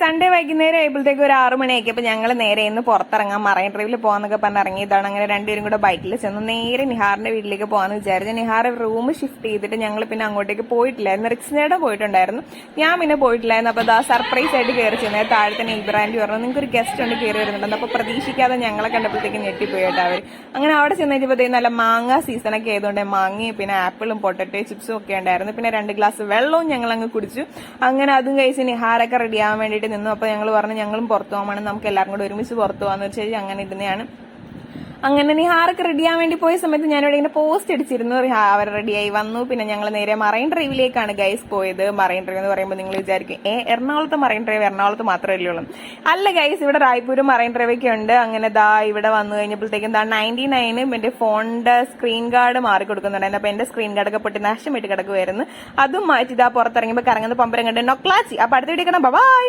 Sunday വൈകുന്നേരം ആയപ്പോഴത്തേക്ക് ഒരു ആറു മണിയാക്കി അപ്പൊ ഞങ്ങൾ നേരെ ഇന്ന് പുറത്തിറങ്ങാൻ മറൈൻ ഡ്രൈവിൽ പോകാന്നൊക്കെ പറഞ്ഞ് ഇറങ്ങിയതാണ്. അങ്ങനെ രണ്ടുപേരും കൂടെ ബൈക്കിൽ ചെന്ന് നേരെ നിഹാറിന്റെ വീട്ടിലേക്ക് പോകാന്ന് വിചാരിച്ചു നിഹാർ റൂം ഷിഫ്റ്റ് ചെയ്തിട്ട് ഞങ്ങൾ പിന്നെ അങ്ങോട്ടേക്ക് പോയിട്ടില്ലായിരുന്നു. റിക്സിനേടെ പോയിട്ടുണ്ടായിരുന്നു. ഞാൻ പിന്നെ പോയിട്ടില്ലായിരുന്നു. അപ്പൊ ദാ സർപ്രൈസ് ആയിട്ട് കയറി ചെന്നത് താഴത്തെ ഇബ്രാൻഡി പറഞ്ഞു നിങ്ങൾക്ക് ഒരു ഗസ്റ്റ് ഉണ്ട് കയറി വരുന്നുണ്ട് അപ്പൊ പ്രതീക്ഷിക്കാതെ ഞങ്ങളെ കണ്ടപ്പോഴത്തേക്ക് ഞെട്ടിപ്പോയി കേട്ടോ അവർ അങ്ങനെ അവിടെ ചെന്ന് കഴിഞ്ഞപ്പോഴത്തേക്ക് നല്ല മാങ്ങ സീസണൊക്കെ ആയതുകൊണ്ട് മാങ്ങയും പിന്നെ ആപ്പിളും പൊട്ടറ്റോ ചിപ്സും ഒക്കെ ഉണ്ടായിരുന്നു. പിന്നെ രണ്ട് ഗ്ലാസ് വെള്ളവും ഞങ്ങൾ അങ്ങ് കുടിച്ചു. അങ്ങനെ അതും കഴിച്ച് നിഹാരൊക്കെ റെഡി ആവാൻ വേണ്ടിയിട്ട് നിന്നു. അപ്പോൾ ഞങ്ങൾ പറഞ്ഞു ഞങ്ങളും പുറത്തു പോകാൻ നമുക്ക് എല്ലാവരും കൂടെ ഒരുമിച്ച് പുറത്തു പോകാന്ന് വെച്ചാൽ അങ്ങനെ ഇരുന്നെയാണ് അങ്ങനെ നിഹാറൊക്കെ റെഡി ആവാൻ വേണ്ടി പോയ സമയത്ത് ഞാനിവിടെ ഇങ്ങനെ പോസ്റ്റ് അടിച്ചിരുന്നു. അവർ റെഡിയായി വന്നു. പിന്നെ ഞങ്ങൾ നേരെ മറൈൻ ഡ്രൈവിലേക്കാണ് ഗൈസ് പോയത്. മറൈൻ ഡ്രൈവ് എന്ന് പറയുമ്പോൾ നിങ്ങൾ വിചാരിക്കും ഏ എറണാകുളത്ത് മറൈൻ ഡ്രൈവ് എറണാകുളത്ത് മാത്രമല്ലേ ഉള്ളൂ. അല്ല ഗൈസ് ഇവിടെ റായ്പൂരും മറൈൻ ഡ്രൈവൊക്കെ ഉണ്ട്. അങ്ങനെ ദാ ഇവിടെ വന്നു കഴിഞ്ഞപ്പോഴത്തേക്കും ദാ നയന്റി നയനും എന്റെ ഫോണിന്റെ സ്ക്രീൻ ഗാർഡ് മാറി കൊടുക്കുന്നുണ്ടായിരുന്നു. അപ്പോൾ എന്റെ സ്ക്രീൻ ഗാർഡ് ഒക്കെ പൊട്ടി നഷ്ടമിട്ട് കിടക്കുമായിരുന്നു അതും മാറ്റി ഇതാ പുറത്തിറങ്ങിയപ്പോൾ കറങ്ങുന്ന പമ്പരം കണ്ട് നൊക്ലാച്ചി അപ്പോൾ അടുത്ത വീട്ടിൽ കാണാം ബൈ